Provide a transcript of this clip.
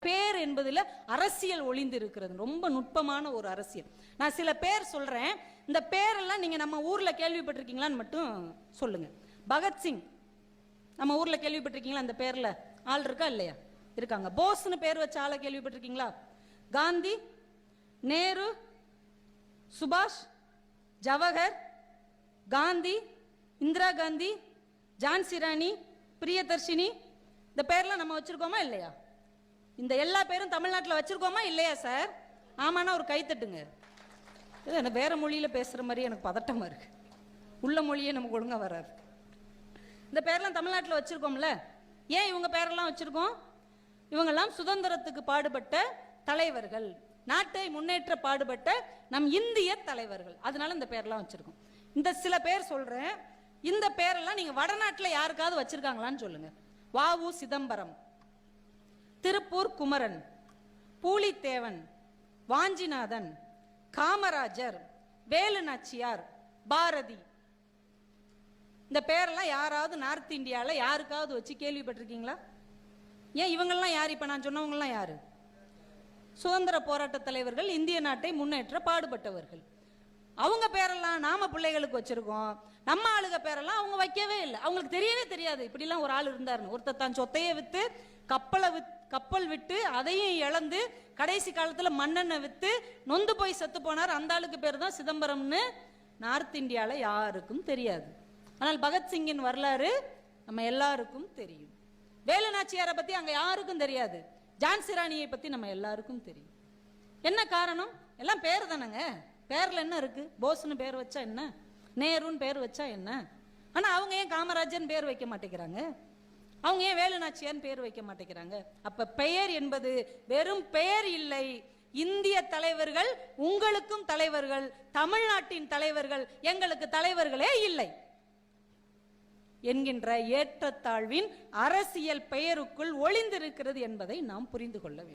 பேர் என்பதில் அரசியல் ஒளிந்து இருக்கிறது ரொம்ப நுட்பமான ஒரு அரசியல். நான் சில பேர் சொல்றேன். இந்த பேரெல்லாம் நீங்க நம்ம ஊர்ல கேள்விப்பட்டிருக்கீங்களான்னு மட்டும் சொல்லுங்க. பகத்சிங் நம்ம ஊர்ல கேள்விப்பட்டிருக்கீங்களா அந்த பேர்ல? ஆள் இருக்கா இல்லையா? இருக்காங்க. போஸ்னு பேர் வச்ச ஆளை கேள்விப்பட்டிருக்கீங்களா? காந்தி நேரு சுபாஷ் ஜவஹர் காந்தி இந்திரா காந்தி ஜான்சி ராணி பிரியதர்ஷினி. இந்த பேர்லாம் நம்ம வச்சிருக்கோமா இல்லையா? இந்த எல்லா பேரும் தமிழ்நாட்டில் வச்சிருக்கோமா? இல்லையா சார்? ஆமாண்ணா ஒரு கைத்தட்டுங்க. இது எனக்கு வேற மொழியில் பேசுகிற மாதிரி எனக்கு பதட்டமாக இருக்கு. உள்ள மொழியே நமக்கு ஒழுங்காக வராது. இந்த பேரெல்லாம் தமிழ்நாட்டில் வச்சிருக்கோம்ல? ஏன் இவங்க பேரெல்லாம் வச்சிருக்கோம்? இவங்கெல்லாம் சுதந்திரத்துக்கு பாடுபட்ட தலைவர்கள். நாட்டை முன்னேற்ற பாடுபட்ட நம் இந்திய தலைவர்கள். அதனால இந்த பேரெல்லாம் வச்சிருக்கோம். இந்த சில பேர் சொல்றேன். இந்த பேரெல்லாம் நீங்க வடநாட்டில் யாருக்காவது வச்சிருக்காங்களான்னு சொல்லுங்க. வாவு சிதம்பரம். திருப்பூர் குமரன் பூலித்தேவன் வாஞ்சிநாதன் காமராஜர் வேலு நாச்சியார் பாரதி. இந்த பேரெல்லாம் யாராவது நார்த் இந்தியாவில் யாருக்காவது வச்சு கேள்விப்பட்டிருக்கீங்களா? ஏன் இவங்கெல்லாம் யார்? இப்போ நான் சொன்னவங்கலாம் யார்? சுதந்திர போராட்ட தலைவர்கள் இந்திய நாட்டை முன்னேற்ற பாடுபட்டவர்கள். அவங்க பேரெல்லாம் நாம பிள்ளைகளுக்கு வச்சிருக்கோம். நம்ம ஆளுக பேரெல்லாம் அவங்க வைக்கவே இல்லை. அவங்களுக்கு தெரியவே தெரியாது. இப்படிலாம் ஒரு ஆள் இருந்தாருன்னு. ஒருத்தர் தான் சொத்தையை விற்று கப்பலை வித் கப்பல் விட்டு அதையும் இழந்து கடைசி காலத்தில் மண்ணெண்ணை விற்று நொந்து போய் செத்து போனார். அந்த ஆளுக்கு பேர் தான் சிதம்பரம்னு நார்த் இந்தியாவில் யாருக்கும் தெரியாது. ஆனால் பகத்சிங்கின் வரலாறு நம்ம எல்லாருக்கும் தெரியும். வேலுநாச்சியாரை பற்றி அங்கே யாருக்கும் தெரியாது. ஜான்சி ராணியை பற்றி நம்ம எல்லாருக்கும் தெரியும். என்ன காரணம்? எல்லாம் பேர் தானேங்க. பேரில் என்ன இருக்கு? போஸ்னு பேர் வச்சா என்ன? நேருன்னு பேர் வச்சா என்ன? ஆனால் அவங்க ஏன் காமராஜன் பேர் வைக்க மாட்டேங்கிறாங்க? அவங்க ஏன் வேலு பெயர் பேர் வைக்க மாட்டேங்கிறாங்க? அப்ப பெயர் என்பது வெறும் பெயர் இல்லை. இந்திய தலைவர்கள் உங்களுக்கும் தலைவர்கள் தமிழ்நாட்டின் தலைவர்கள் எங்களுக்கு தலைவர்களே இல்லை. என்கின்ற ஏற்றத்தாழ்வின் அரசியல் பெயருக்குள் ஒளிந்திருக்கிறது என்பதை நாம் புரிந்து கொள்ள வேண்டும்.